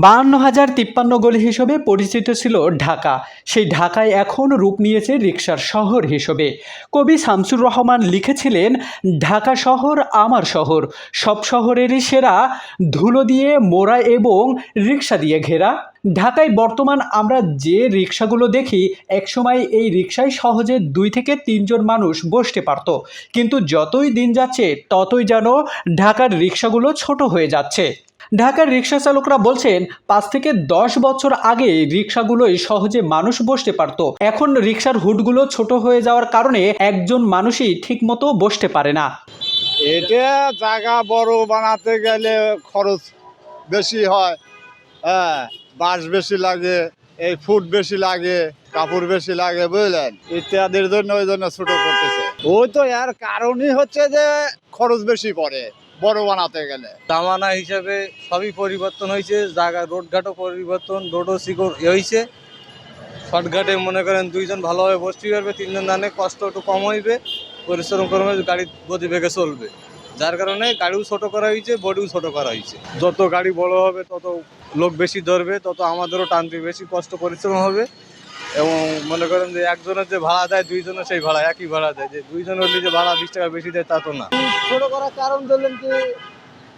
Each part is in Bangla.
বাহান্ন হাজার তিপ্পান্ন গলি হিসেবে পরিচিত ছিল ঢাকা। সেই ঢাকায় এখন রূপ নিয়েছে রিক্সার শহর হিসেবে। কবি শামসুর রহমান লিখেছিলেন, ঢাকা শহর আমার শহর। সব শহরেরই সেরা। ধুলো দিয়ে মোড়া এবং রিক্সা দিয়ে ঘেরা। ঢাকায় বর্তমান আমরা যে রিক্সাগুলো দেখি, একসময় এই রিক্সায় সহজে দুই থেকে তিনজন মানুষ বসতে পারত। কিন্তু যতই দিন যাচ্ছে, ততই যেন ঢাকার রিক্সাগুলো ছোট হয়ে যাচ্ছে। ঢাকার রিক্সা চালকরা বলছেন, পাঁচ থেকে দশ বছর আগে রিক্সাগুলোই সহজে মানুষ বসতে পারত। এখন রিক্সার হুডগুলো ছোট হয়ে যাওয়ার কারণে একজন মানুষই ঠিকমতো বসতে পারে না। এটা জায়গা বড় বানাতে গেলে খরচ বেশি হয়। হ্যাঁ বাঁশ বেশি লাগে, এই ফুট বেশি লাগে, কাপড় বেশি লাগে, বুঝলেন? ইত্যাদির জন্য, ওই জন্য ছোট করতেছে। ওই তো, এর কারণই হচ্ছে যে খরচ বেশি পড়ে। বড় বানাতে গেলে। জামানা হিসাবে সবই পরিবর্তন হয়েছে, জায়গা রোডঘাটও পরিবর্তন, রোডও এ হয়েছে। শর্টঘাটে মনে করেন দুইজন ভালোভাবে বসতে পারবে, তিনজন জানে কষ্ট একটু কম হইবে, পরিশ্রম করবে গাড়ি গতিবেগে চলবে। যার কারণে গাড়িও ছোট করা হয়েছে বডিও ছোট করা হয়েছে। যত গাড়ি বড় হবে, তত লোক বেশি ধরবে, তত আমাদেরও টানতে বেশি কষ্ট, পরিশ্রম হবে। এবং মনে করেন যে একজনের যে ভাড়া দেয় দুইজনের সেই ভাড়া একই ভাড়া দেয়। যে দুইজন হলে যে ভাড়া বিশ টাকা বেশি দেয় তা তো না। ছোট করার কারণ ধরলেন যে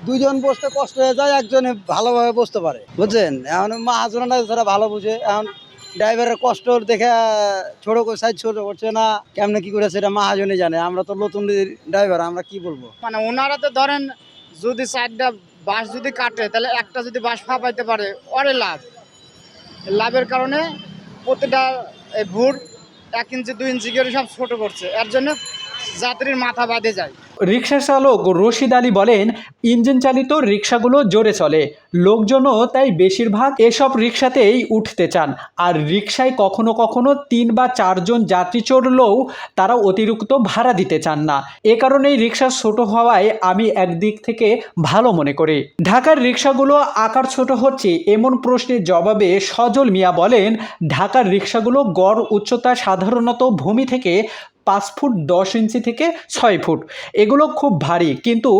দুইজন বসতে কষ্ট হয়ে যায় একজনে ভালোভাবে বসতে পারে। বুঝছেন? এখন মহাজনরা যারা ভালো বুঝে এখন ড্রাইভারের কষ্ট দেখে ছোট সাইজ ছোট করছে না কেমনে কি করে সেটা মা মহাজনই জানে। আমরা তো নতুন ড্রাইভার আমরা কি বলব? মানে ওনারা তো ধরেন যদি চারটা বাস যদি কাটে তাহলে একটা যদি বাস ফাঁপাইতে পারে অরে লাভ। লাভের কারণে প্রতিটা ভুর এক ইঞ্চি দুই ইঞ্চি করে সব ছোট করছে। এর জন্য যাত্রীর মাথা বাঁধে যায়। রিক্সা চালক রশিদ আলী বলেন ইঞ্জিন চালিত রিক্সাগুলো জোরে চলে। লোকজনও তাই বেশিরভাগ এসব রিক্সাতেই উঠতে চান। আর রিক্সায় কখনো কখনো তিন বা চারজন যাত্রী চড়লেও তারা অতিরিক্ত ভাড়া দিতে চান না। এ কারণেই রিক্সা ছোট হওয়ায় আমি একদিক থেকে ভালো মনে করি। ঢাকার রিক্সাগুলো আকার ছোট হচ্ছে এমন প্রশ্নের জবাবে সজল মিয়া বলেন, ঢাকার রিক্সাগুলো গড় উচ্চতা সাধারণত ভূমি থেকে পাঁচ ফুট দশ ইঞ্চি থেকে ছয় ফুট। এগুলো খুব ভারী কিন্তু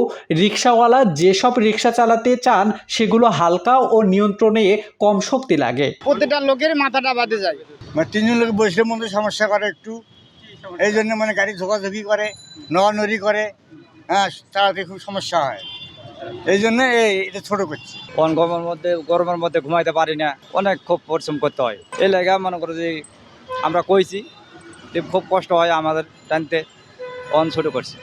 রিক্সাওয়ালা যেসব রিক্সা চালাতে চান সেগুলো হালকা ও নিয়ন্ত্রণে কম শক্তি লাগে। প্রতিটা লোকের মাথাটা বাঁধে যায়। মানে তিনজন লোক বসলে মধ্যে সমস্যা করে একটু। এই জন্য মানে গাড়ি ঝোঁকাঝুঁকি করে নড়ানড়ি করে হ্যাঁ চালাতে খুব সমস্যা হয়। এই জন্য এই এটা ছোট করছি। কোন গরমের মধ্যে গরমের মধ্যে ঘুমাইতে পারি না অনেক খুব পরিশ্রম করতে হয়। এই লেগে মনে করো যে আমরা কইছি খুব কষ্ট হয় আমাদের টানতে, অন ছোট করছি।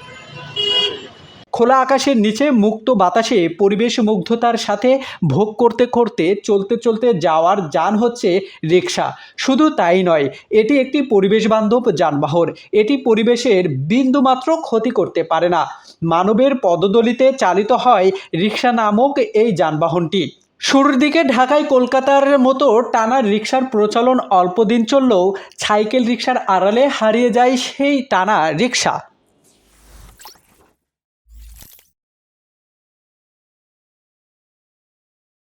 খোলা আকাশের নিচে মুক্ত বাতাসে পরিবেশ মুগ্ধতার সাথে ভোগ করতে করতে, চলতে চলতে যাওয়ার যান হচ্ছে রিক্সা শুধু তাই নয়, এটি একটি পরিবেশ বান্ধব যানবাহন। এটি পরিবেশের বিন্দুমাত্র ক্ষতি করতে পারে না। মানবের পদদলিতে চালিত হয় রিক্সা নামক এই যানবাহনটি। শুরুর দিকে ঢাকায় কলকাতার মতো টানা রিক্সার প্রচলন অল্প দিন চললেও সাইকেল রিক্সার আড়ালে হারিয়ে যায় সেই টানা রিক্সা